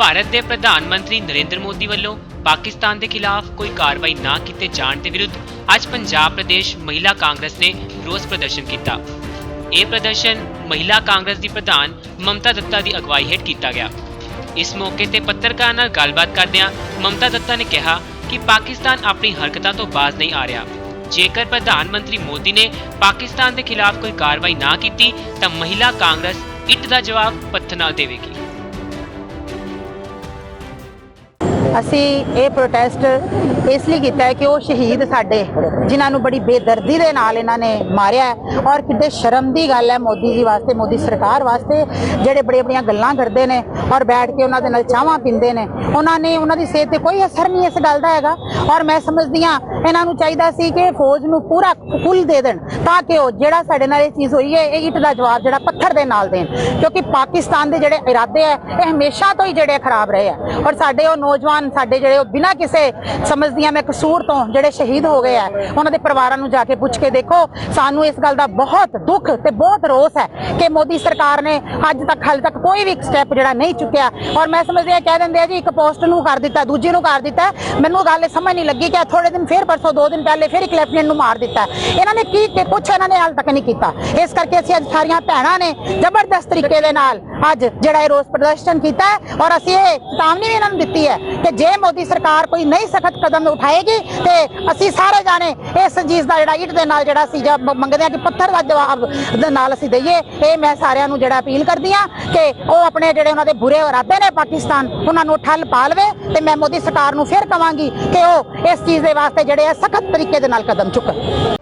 ਭਾਰਤ ਦੇ ਪ੍ਰਧਾਨ ਮੰਤਰੀ ਨਰਿੰਦਰ ਮੋਦੀ ਵੱਲੋਂ ਪਾਕਿਸਤਾਨ ਦੇ ਖਿਲਾਫ ਕੋਈ ਕਾਰਵਾਈ ਨਾ ਕੀਤੇ ਜਾਣ ਦੇ ਵਿਰੁੱਧ ਅੱਜ ਪੰਜਾਬ ਪ੍ਰਦੇਸ਼ ਮਹਿਲਾ ਕਾਂਗਰਸ ਨੇ ਰੋਸ ਪ੍ਰਦਰਸ਼ਨ ਕੀਤਾ। ਇਹ ਪ੍ਰਦਰਸ਼ਨ ਮਹਿਲਾ ਕਾਂਗਰਸ ਦੀ ਪ੍ਰਧਾਨ ਮਮਤਾ ਦੱਤਾ ਦੀ ਅਗਵਾਈ ਹੇਠ ਕੀਤਾ ਗਿਆ। ਇਸ ਮੌਕੇ ਤੇ ਪੱਤਰਕਾਰਾਂ ਨਾਲ ਗੱਲਬਾਤ ਕਰਦਿਆਂ ਮਮਤਾ ਦੱਤਾ ਨੇ ਕਿਹਾ ਕਿ ਪਾਕਿਸਤਾਨ ਆਪਣੀ ਹਰਕਤਾਂ ਤੋਂ ਬਾਜ਼ ਨਹੀਂ ਆ ਰਿਹਾ। ਜੇਕਰ ਪ੍ਰਧਾਨ ਮੰਤਰੀ ਮੋਦੀ ਨੇ ਪਾਕਿਸਤਾਨ ਦੇ ਖਿਲਾਫ ਕੋਈ ਕਾਰਵਾਈ ਨਾ ਕੀਤੀ, ਤਾਂ ਮਹਿਲਾ ਕਾਂਗਰਸ ਇੱਟ ਦਾ ਜਵਾਬ ਪੱਥਰ ਨਾਲ ਦੇਵੇਗੀ। ਅਸੀਂ ਇਹ ਪ੍ਰੋਟੈਸਟ ਇਸ ਲਈ ਕੀਤਾ ਹੈ ਕਿ ਉਹ ਸ਼ਹੀਦ ਸਾਡੇ, ਜਿਨ੍ਹਾਂ ਨੂੰ ਬੜੀ ਬੇਦਰਦੀ ਦੇ ਨਾਲ ਇਹਨਾਂ ਨੇ ਮਾਰਿਆ ਔਰ ਕਿੱਡੇ ਸ਼ਰਮ ਦੀ ਗੱਲ ਹੈ ਮੋਦੀ ਜੀ ਵਾਸਤੇ, ਮੋਦੀ ਸਰਕਾਰ ਵਾਸਤੇ, ਜਿਹੜੇ ਬੜੀਆਂ ਬੜੀਆਂ ਗੱਲਾਂ ਕਰਦੇ ਨੇ ਔਰ ਬੈਠ ਕੇ ਉਹਨਾਂ ਦੇ ਨਾਲ ਚਾਹਾਂ ਪੀਂਦੇ ਨੇ। ਉਹਨਾਂ ਨੇ, ਉਹਨਾਂ ਦੀ ਸਿਹਤ ਤੇ ਕੋਈ ਅਸਰ ਨਹੀਂ ਇਸ ਗੱਲ ਦਾ ਹੈਗਾ। ਔਰ ਮੈਂ ਸਮਝਦੀ ਹਾਂ ਇਹਨਾਂ ਨੂੰ ਚਾਹੀਦਾ ਸੀ ਕਿ ਫੌਜ ਨੂੰ ਪੂਰਾ ਕੁੱਲ ਦੇ ਦੇਣ ਤਾਂ ਕਿ ਉਹ ਜਿਹੜਾ ਸਾਡੇ ਨਾਲ ਇਹ ਚੀਜ਼ ਹੋਈ ਹੈ, ਇਹ ਇੱਟ ਦਾ ਜਵਾਬ ਜਿਹੜਾ ਪੱਥਰ ਦੇ ਨਾਲ ਦੇਣ। ਕਿਉਂਕਿ ਪਾਕਿਸਤਾਨ ਦੇ ਜਿਹੜੇ ਇਰਾਦੇ ਹੈ, ਇਹ ਹਮੇਸ਼ਾ ਤੋਂ ਹੀ ਜਿਹੜੇ ਖਰਾਬ ਰਹੇ ਆ ਔਰ ਸਾਡੇ ਉਹ ਨੌਜਵਾਨ, ਸਾਡੇ ਜਿਹੜੇ ਉਹ ਬਿਨਾਂ ਕਿਸੇ ਸਮਝਦੀਆਂ ਮੈਂ ਕਸੂਰ ਤੋਂ ਜਿਹੜੇ ਸ਼ਹੀਦ ਹੋ ਗਏ ਆ ਉਹਨਾਂ ਦੇ ਪਰਿਵਾਰਾਂ ਨੂੰ ਜਾ ਕੇ ਪੁੱਛ ਕੇ ਦੇਖੋ। ਸਾਨੂੰ ਇਸ ਗੱਲ ਦਾ ਬਹੁਤ ਦੁੱਖ ਤੇ ਬਹੁਤ ਰੋਸ ਹੈ ਕਿ ਮੋਦੀ ਸਰਕਾਰ ਨੇ ਅੱਜ ਤੱਕ, ਹਾਲੇ ਤੱਕ ਕੋਈ ਵੀ ਸਟੈਪ ਜਿਹੜਾ ਨਹੀਂ ਚੁੱਕਿਆ। ਔਰ ਮੈਂ ਸਮਝਦੀ ਹਾਂ, ਕਹਿ ਦਿੰਦੇ ਆ ਜੀ, ਇੱਕ ਪੋਸਟ ਨੂੰ ਕਰ ਦਿੱਤਾ, ਦੂਜੇ ਨੂੰ ਕਰ ਦਿੱਤਾ। ਮੈਨੂੰ ਗੱਲ ਇਹ ਸਮਝ ਨਹੀਂ ਲੱਗੀ ਕਿ ਥੋੜੇ ਦਿਨ ਫਿਰ ਪਰਸੋਂ ਦੋ ਦਿਨ ਪਹਿਲੇ ਫਿਰ ਇੱਕ ਲੈਫਟੀਨੈਂਟ ਨੂੰ ਮਾਰ ਦਿੱਤਾ। ਇਹਨਾਂ ਨੇ ਕੀ ਕੁਛ ਇਹਨਾਂ ਨੇ ਹਾਲ ਤੱਕ ਨਹੀਂ ਕੀਤਾ। ਇਸ ਕਰਕੇ ਅਸੀਂ ਅੱਜ ਸਾਰੀਆਂ ਭੈਣਾਂ ਨੇ ਜ਼ਬਰਦਸਤ ਤਰੀਕੇ ਦੇ ਨਾਲ ਅੱਜ ਜਿਹੜਾ ਇਹ ਰੋਸ ਪ੍ਰਦਰਸ਼ਨ ਕੀਤਾ ਹੈ ਔਰ ਅਸੀਂ ਇਹ ਚੇਤਾਵਨੀ ਵੀ ਇਹਨਾਂ ਨੂੰ ਦਿੱਤੀ ਹੈ ਕਿ ਜੇ ਮੋਦੀ ਸਰਕਾਰ ਕੋਈ ਨਹੀਂ ਸਖਤ ਕਦਮ ਉਠਾਏਗੀ ਤੇ ਅਸੀਂ ਸਾਰੇ ਜਾਣੇ ਇਸ ਚੀਜ਼ ਦਾ ਜਿਹੜਾ ਇੱਟ ਦੇ ਨਾਲ ਜਿਹੜਾ ਅਸੀਂ ਜਦ ਮੰਗਦੇ ਹਾਂ ਕਿ ਪੱਥਰ ਦਾ ਜਵਾਬ ਦੇ ਨਾਲ ਅਸੀਂ ਦਈਏ, ਇਹ ਮੈਂ ਸਾਰਿਆਂ ਨੂੰ ਜਿਹੜਾ ਅਪੀਲ ਕਰਦੀ ਹਾਂ ਕਿ ਉਹ ਆਪਣੇ ਜਿਹੜੇ ਉਹਨਾਂ ਦੇ ਬੁਰੇ ਇਰਾਦੇ ਨੇ ਪਾਕਿਸਤਾਨ, ਉਹਨਾਂ ਨੂੰ ਠੱਲ ਪਾ ਲਵੇ ਤੇ ਮੈਂ ਮੋਦੀ ਸਰਕਾਰ ਨੂੰ ਫਿਰ ਕਵਾਂਗੀ ਕਿ ਉਹ ਇਸ ਚੀਜ਼ ਦੇ ਵਾਸਤੇ ਜਿਹੜੇ ਆ ਸਖਤ ਤਰੀਕੇ ਦੇ ਨਾਲ ਕਦਮ ਚੁੱਕਣ।